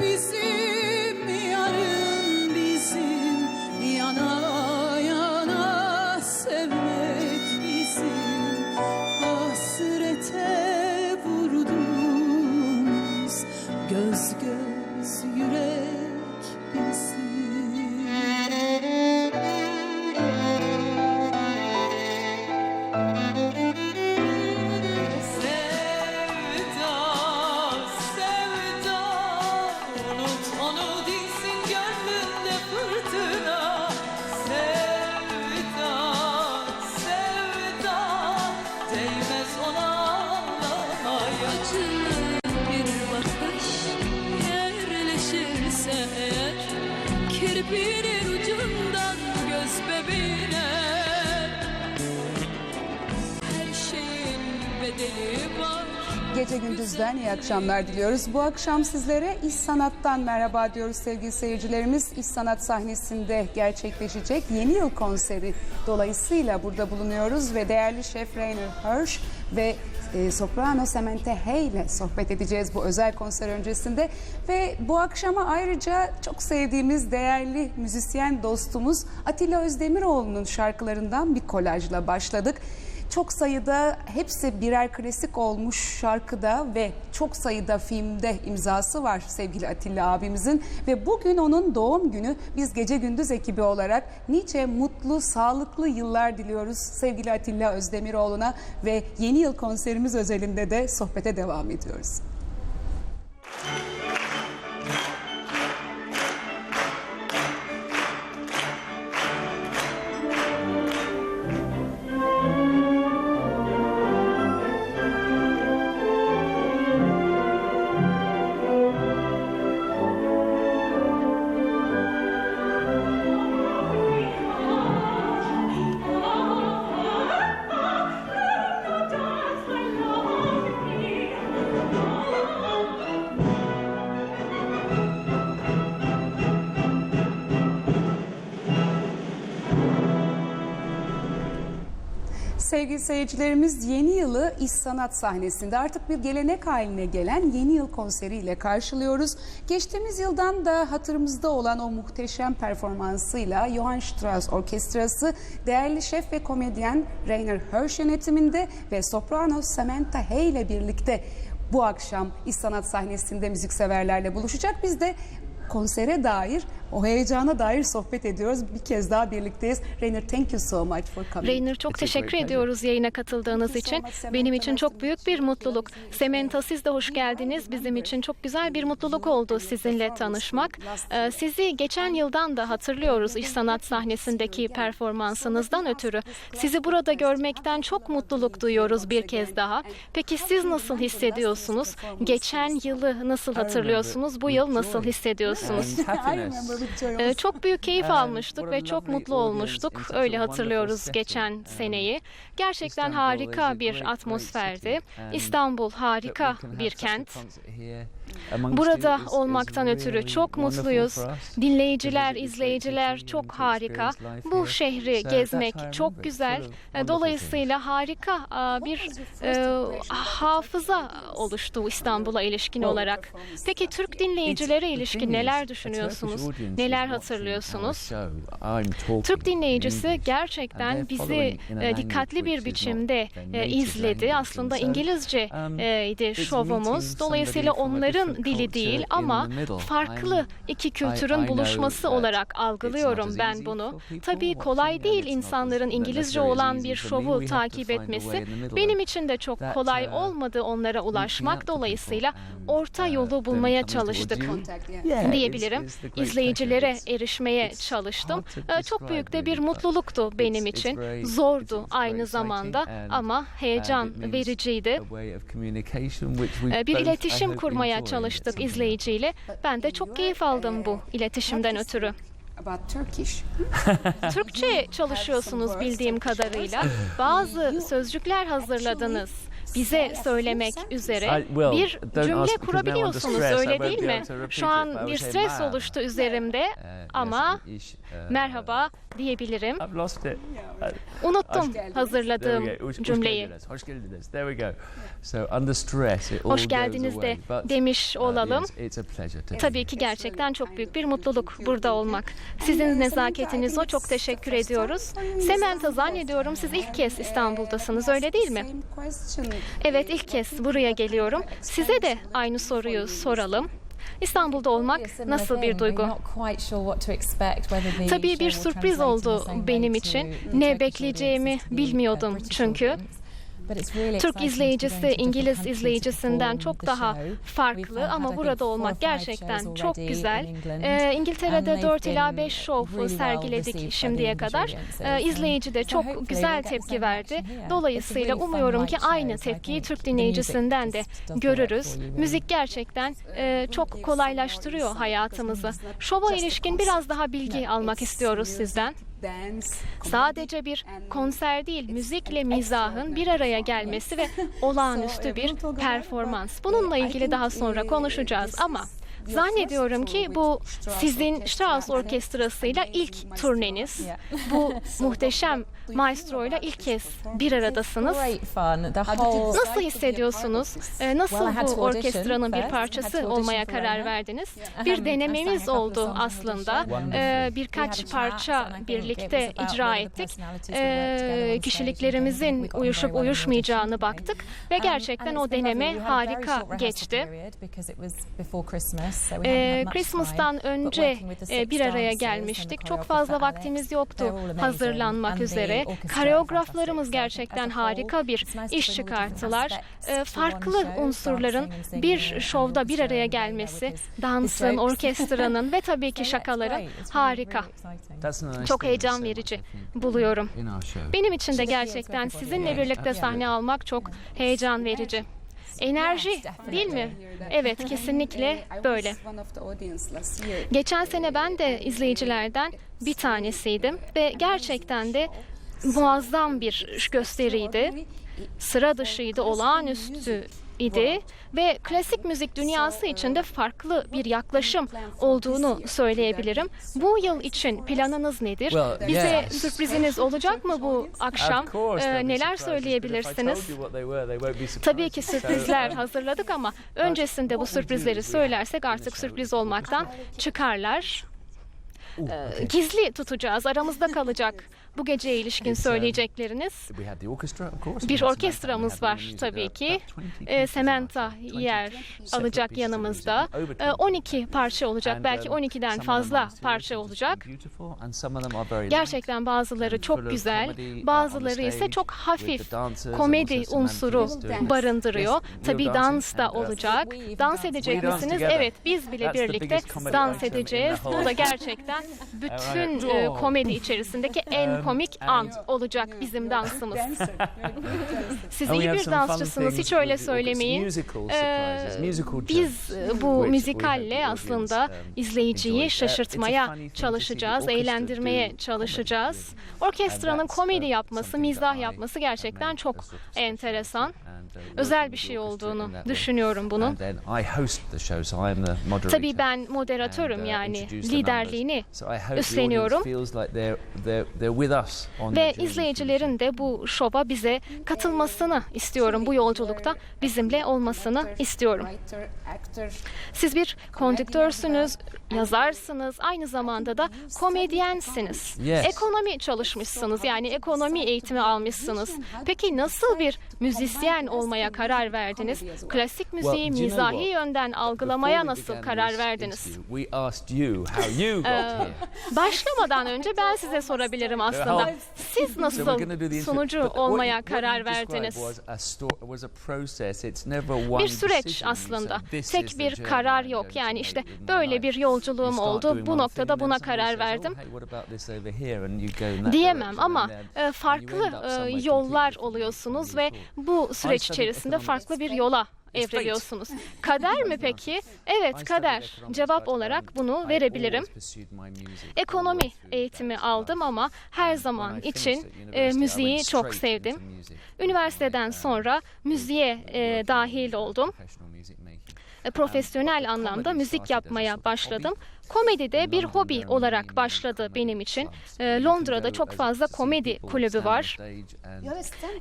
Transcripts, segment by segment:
bizim, Gece gündüzden iyi akşamlar diliyoruz. Bu akşam sizlere İş Sanat'tan merhaba diyoruz sevgili seyircilerimiz. İş Sanat sahnesinde gerçekleşecek yeni yıl konseri dolayısıyla burada bulunuyoruz ve değerli şef Rainer Hirsch ve e, soprano Samantha Hey ile sohbet edeceğiz bu özel konser öncesinde. Ve bu akşama ayrıca çok sevdiğimiz değerli müzisyen dostumuz Atilla Özdemiroğlu'nun şarkılarından bir kolajla başladık. Çok sayıda hepsi birer klasik olmuş şarkıda ve çok sayıda filmde imzası var sevgili Atilla abimizin. Ve bugün onun doğum günü. Biz gece gündüz ekibi olarak nice mutlu sağlıklı yıllar diliyoruz sevgili Atilla Özdemiroğlu'na. Ve yeni yıl konserimiz özelinde de sohbete devam ediyoruz. Sevgili seyircilerimiz yeni yılı İş Sanat sahnesinde artık bir gelenek haline gelen yeni yıl konseriyle karşılıyoruz. Geçtiğimiz yıldan da hatırımızda olan o muhteşem performansıyla Johann Strauss Orkestrası değerli şef ve komedyen Rainer Hirsch yönetiminde ve soprano Samantha Hey ile birlikte bu akşam İş Sanat sahnesinde müzikseverlerle buluşacak. Biz de konsere dair, o heyecana dair sohbet ediyoruz. Bir kez daha birlikteyiz. Rainer, thank you so much for coming. Rainer çok teşekkür ediyoruz yayına katıldığınız için. Benim için çok büyük bir mutluluk. Sementa siz de hoş geldiniz. Bizim için çok güzel bir mutluluk oldu sizinle tanışmak. Ee, Sizi geçen yıldan da hatırlıyoruz iş sanat sahnesindeki performansınızdan ötürü. Sizi burada görmekten çok mutluluk duyuyoruz bir kez daha. Peki siz nasıl hissediyorsunuz? Geçen yılı nasıl hatırlıyorsunuz? Bu yıl nasıl hissediyorsunuz? Ee, çok büyük keyif almıştık ve çok mutlu olmuştuk. Öyle hatırlıyoruz geçen seneyi. Gerçekten harika bir atmosferdi. İstanbul harika bir kent. Burada olmaktan ötürü çok mutluyuz. Dinleyiciler, izleyiciler çok harika. Bu şehri gezmek çok güzel. Dolayısıyla harika bir e, hafıza oluştu İstanbul'a ilişkin olarak. Peki Türk dinleyicilere ilişkin neler düşünüyorsunuz? Neler hatırlıyorsunuz? Türk dinleyicisi gerçekten bizi e, dikkatli bir biçimde e, izledi. Aslında İngilizce e, idi şovumuz. Dolayısıyla onların dili değil ama farklı iki kültürün buluşması olarak algılıyorum ben bunu. Tabii kolay değil insanların İngilizce olan bir şovu takip etmesi. Benim için de çok kolay olmadı onlara ulaşmak. Dolayısıyla orta yolu bulmaya çalıştık diyebilirim. İzleyicilere erişmeye çalıştım. Ee, Çok büyük de bir mutluluktu benim için. Zordu aynı zamanda ama heyecan vericiydi. Ee, Bir iletişim kurmaya çalıştık izleyiciyle. Ben de çok keyif aldım bu iletişimden ötürü. Türkçe çalışıyorsunuz bildiğim kadarıyla. Bazı sözcükler hazırladınız. Bize söylemek üzere bir cümle kurabiliyorsunuz öyle değil mi? Şu an bir stres oluştu üzerimde Uh, ama uh, merhaba diyebilirim. Unuttum hazırladığım cümleyi. Hoş geldiniz. There we go. So under stress it all Hoş goes geldiniz away. de demiş uh, olalım. Tabii ki gerçekten çok büyük bir mutluluk burada olmak. Sizin nezaketiniz o çok teşekkür ediyoruz. Sementa zannediyorum siz ilk kez İstanbul'dasınız öyle değil mi? Evet ilk kez buraya geliyorum. Size de aynı soruyu soralım. İstanbul'da olmak nasıl bir duygu? Tabii bir sürpriz oldu benim için. Ne bekleyeceğimi bilmiyordum çünkü. Türk izleyicisi İngiliz izleyicisinden çok daha farklı ama burada olmak gerçekten çok güzel. Ee, İngiltere'de 4 ila 5 şov sergiledik şimdiye kadar. Ee, izleyici de çok güzel tepki verdi. Dolayısıyla umuyorum ki aynı tepkiyi Türk dinleyicisinden de görürüz. Müzik gerçekten e, çok kolaylaştırıyor hayatımızı. Şova ilişkin biraz daha bilgi almak istiyoruz sizden. Sadece bir konser değil, müzikle mizahın bir araya gelmesi ve olağanüstü bir performans. Bununla ilgili daha sonra konuşacağız ama zannediyorum ki bu sizin Strauss Orkestrası'yla ilk turneniz. Bu muhteşem maestroyla ilk kez bir aradasınız. Nasıl hissediyorsunuz? Ee, Nasıl bu orkestranın bir parçası olmaya karar verdiniz? Bir denememiz oldu aslında. Ee, Birkaç parça birlikte icra ettik. Ee, Kişiliklerimizin uyuşup uyuşmayacağını baktık ve gerçekten o deneme harika geçti. Ee, Christmas'tan önce e, bir araya gelmiştik. Çok fazla vaktimiz yoktu hazırlanmak üzere. Koreograflarımız gerçekten harika bir iş çıkarttılar. Ee, farklı unsurların bir şovda bir araya gelmesi, dansın, orkestranın ve tabii ki şakaların harika. Çok heyecan verici buluyorum. Benim için de gerçekten sizinle birlikte sahne almak çok heyecan verici. Enerji değil mi? Evet kesinlikle böyle. Geçen sene ben de izleyicilerden bir tanesiydim ve gerçekten de muazzam bir gösteriydi. Sıra dışıydı, olağanüstü idi ve klasik müzik dünyası içinde farklı bir yaklaşım olduğunu söyleyebilirim. Bu yıl için planınız nedir? Bize sürpriziniz olacak mı bu akşam? Ee, neler söyleyebilirsiniz? Tabii ki sürprizler hazırladık ama öncesinde bu sürprizleri söylersek artık sürpriz olmaktan çıkarlar. Ee, Gizli tutacağız, aramızda kalacak bu geceye ilişkin söyleyecekleriniz. course. We Bir Samantha, orkestramız var tabii ki. about 20 pieces, Sementa about 20 yer alacak yanımızda. music, over Ee, 20. 12 parça olacak, belki um, 12'den some of them fazla parça olacak. Gerçekten bazıları çok güzel, uh, bazıları ise çok hafif komedi Samantha unsuru barındırıyor. Tabii dans da uh, olacak. Dans edecek misiniz? Evet, biz bile birlikte dans edeceğiz. Bu da gerçekten bütün e, komedi içerisindeki en komik an olacak bizim dansımız. Siz iyi bir dansçısınız, hiç öyle söylemeyin. Ee, Biz e, bu müzikalle aslında um, izleyiciyi şaşırtmaya çalışacağız, eğlendirmeye çalışacağız. Orkestranın komedi uh, yapması, mizah yapması gerçekten çok enteresan. Uh, Özel bir şey olduğunu düşünüyorum bunun. Tabii ben moderatörüm uh, yani liderliğini üstleniyorum. Ve izleyicilerin de bu şova bize katılmasını istiyorum. Bu yolculukta bizimle olmasını istiyorum. Siz bir kondüktörsünüz, yazarsınız, aynı zamanda da komedyensiniz. Yes. Ekonomi çalışmışsınız, yani ekonomi eğitimi almışsınız. Peki nasıl bir müzisyen olmaya karar verdiniz? Klasik müziği mizahi yönden algılamaya nasıl karar verdiniz? here. Başlamadan önce ben size sorabilirim aslında. Siz nasıl sunucu olmaya karar verdiniz? Bir süreç aslında. say, "This is Tek bir karar yok. Yani işte böyle life." bir yolculuğum oldu. Bu noktada buna karar "Oh, verdim. hey, what about this over here?" And you go in that Diyemem ama e, farklı e, yollar oluyorsunuz ve bu I süreçte süreç içerisinde farklı bir yola evriliyorsunuz. Kader mi peki? Evet kader. Cevap olarak bunu verebilirim. Ekonomi eğitimi aldım ama her zaman için e, müziği çok sevdim. Üniversiteden sonra müziğe e, dahil oldum. E, Profesyonel anlamda müzik yapmaya başladım. Komedi de bir hobi olarak başladı benim için. Londra'da çok fazla komedi kulübü var.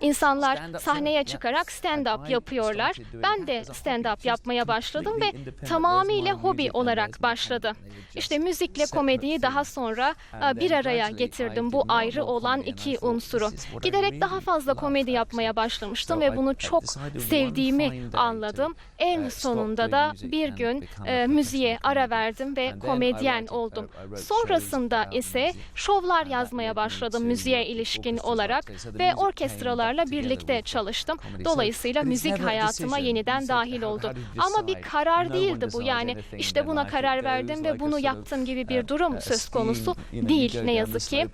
İnsanlar sahneye çıkarak stand-up yapıyorlar. Ben de stand-up yapmaya başladım ve tamamıyla hobi olarak başladı. İşte müzikle komediyi daha sonra e, bir araya getirdim. Bu ayrı olan iki unsuru. Giderek daha fazla komedi yapmaya başlamıştım ve bunu çok sevdiğimi anladım. En sonunda da bir gün e, müziğe ara verdim ve komedyen oldum. Sonrasında ise şovlar yazmaya başladım müziğe ilişkin olarak ve orkestralarla birlikte çalıştım. Dolayısıyla müzik hayatıma yeniden dahil oldu. Ama bir karar değildi bu yani işte buna karar verdim ve bunu yaptım gibi bir durum söz konusu değil ne yazık ki.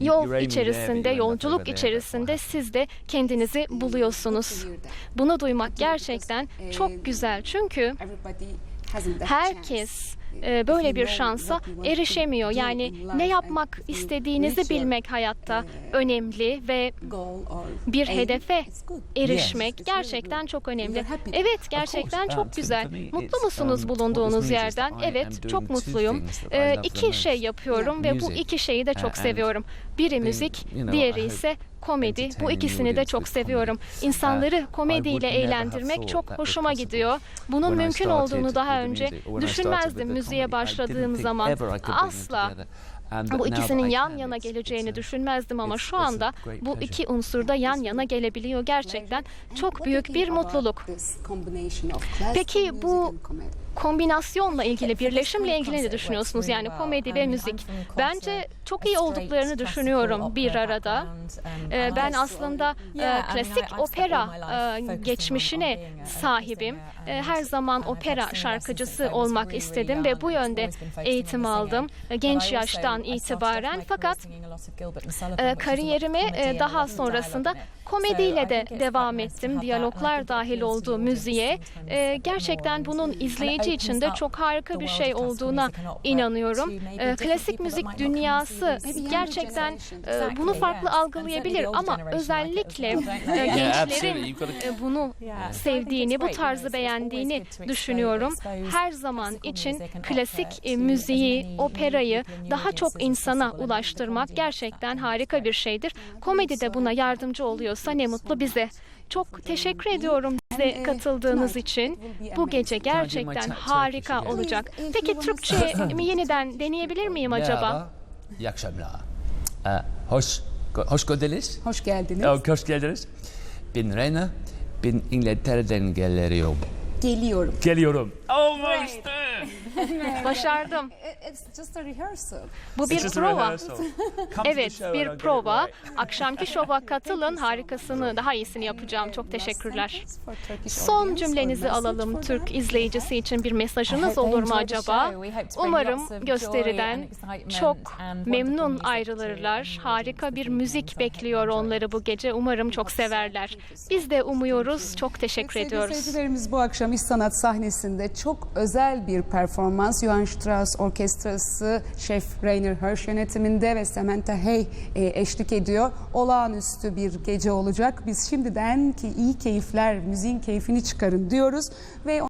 Yol içerisinde, yolculuk içerisinde siz de kendinizi buluyorsunuz. Bunu duymak gerçekten çok güzel. Çünkü herkes e, böyle bir şansa erişemiyor. Yani ne yapmak istediğinizi bilmek hayatta önemli ve bir hedefe erişmek gerçekten çok önemli. Evet gerçekten çok güzel. Mutlu musunuz bulunduğunuz yerden? Evet çok mutluyum. Ee, iki şey yapıyorum ve bu iki şeyi de çok seviyorum. Biri müzik, diğeri ise komedi. Bu ikisini de çok seviyorum. İnsanları komediyle eğlendirmek çok hoşuma gidiyor. Bunun mümkün olduğunu daha önce düşünmezdim müziğe başladığım zaman. Asla. Bu ikisinin yan yana geleceğini düşünmezdim ama şu anda bu iki unsur da yan yana gelebiliyor. Gerçekten çok büyük bir mutluluk. Peki bu kombinasyonla ilgili, birleşimle ilgili ne düşünüyorsunuz? Yani komedi ve müzik. Bence çok iyi olduklarını düşünüyorum bir arada. Ee, Ben aslında e, klasik opera e, geçmişine sahibim. E, Her zaman opera şarkıcısı olmak istedim ve bu yönde eğitim aldım genç yaştan itibaren. Fakat kariyerime e, daha sonrasında komediyle de devam ettim. Diyaloglar dahil olduğu müziğe. Gerçekten bunun izleyici için de çok harika bir şey olduğuna inanıyorum. E, Klasik müzik dünyası gerçekten e, bunu farklı algılayabilir ama özellikle e, gençlerin e, bunu sevdiğini, bu tarzı beğendiğini düşünüyorum. Her zaman için klasik e, müziği, operayı daha çok insana ulaştırmak gerçekten harika bir şeydir. Komedi de buna yardımcı oluyorsa ne mutlu bize. Çok teşekkür ediyorum bize katıldığınız için. Bu gece gerçekten harika olacak. Peki Türkçe mi yeniden deneyebilir miyim acaba? İyi akşamlar. Ee, hoş, hoş geldiniz. Hoş geldiniz. Oh, hoş geldiniz. Ben Rena, ben İngiltere'den geliyorum. Geliyorum. Geliyorum. Almost. Başardım. It's just a rehearsal. Bu bir prova. Evet, bir prova. Akşamki şova katılın. Harikasını, daha iyisini yapacağım. Çok teşekkürler. Son cümlenizi alalım Türk izleyicisi için bir mesajınız olur mu acaba? Umarım gösteriden çok memnun ayrılırlar. Harika bir müzik bekliyor onları bu gece. Umarım çok severler. Biz de umuyoruz. Çok teşekkür Sevgili ediyoruz. seyircilerimiz bu akşam İş Sanat sahnesinde çok özel bir performans. Johann Strauss Orkestrası, Şef Rainer Hirsch yönetiminde ve Samantha Hey e, eşlik ediyor. Olağanüstü bir gece olacak. Biz şimdiden ki iyi keyifler, müziğin keyfini çıkarın diyoruz ve